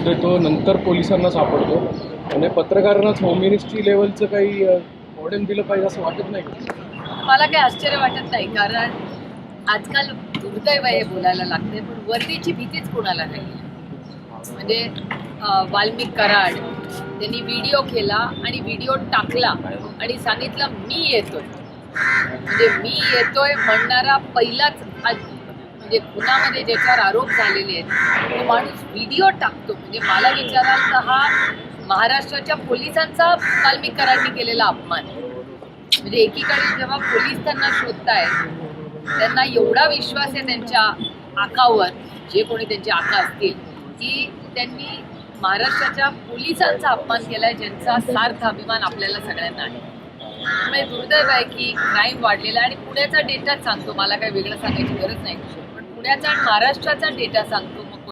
देतो नंतर पोलिसांना सापडतो. म्हणजे पत्रकारांनाच होम मिनिस्ट्री लेवलचं काही ऑर्डन दिलं पाहिजे असं वाटत नाही मला काही आश्चर्य वाटत नाही कारण आजकाल दुर्दैव हे बोलायला लागते पण वर्दीची भीतीच कोणाला नाही. म्हणजे वाल्मिक कराड त्यांनी व्हिडिओ केला आणि व्हिडिओ टाकला आणि सांगितलं मी येतोय. म्हणजे मी येतोय म्हणणारा पहिलाच आज- म्हणजे खुनामध्ये ज्याच्यावर आरोप झालेले आहेत तो माणूस व्हिडिओ टाकतो. म्हणजे मला विचाराल तर हा महाराष्ट्राच्या पोलिसांचा वाल्मिक केलेला अपमान. आहे म्हणजे एकीकडे जेव्हा पोलीस त्यांना शोधतायत त्यांना एवढा विश्वास आहे त्यांच्या आकावर जे कोणी त्यांची आका असतील की त्यांनी महाराष्ट्राच्या पोलिसांचा अपमान केलाय ज्यांचा सार्थ अभिमान आपल्याला सगळ्यांना आहे. त्यामुळे दुर्दैव आहे की क्राईम वाढलेला आहे आणि पुण्याचा डेटाच सांगतो. मला काही वेगळं सांगायची गरज नाही. त्याचा महाराष्ट्राचा डेटा सांगतो.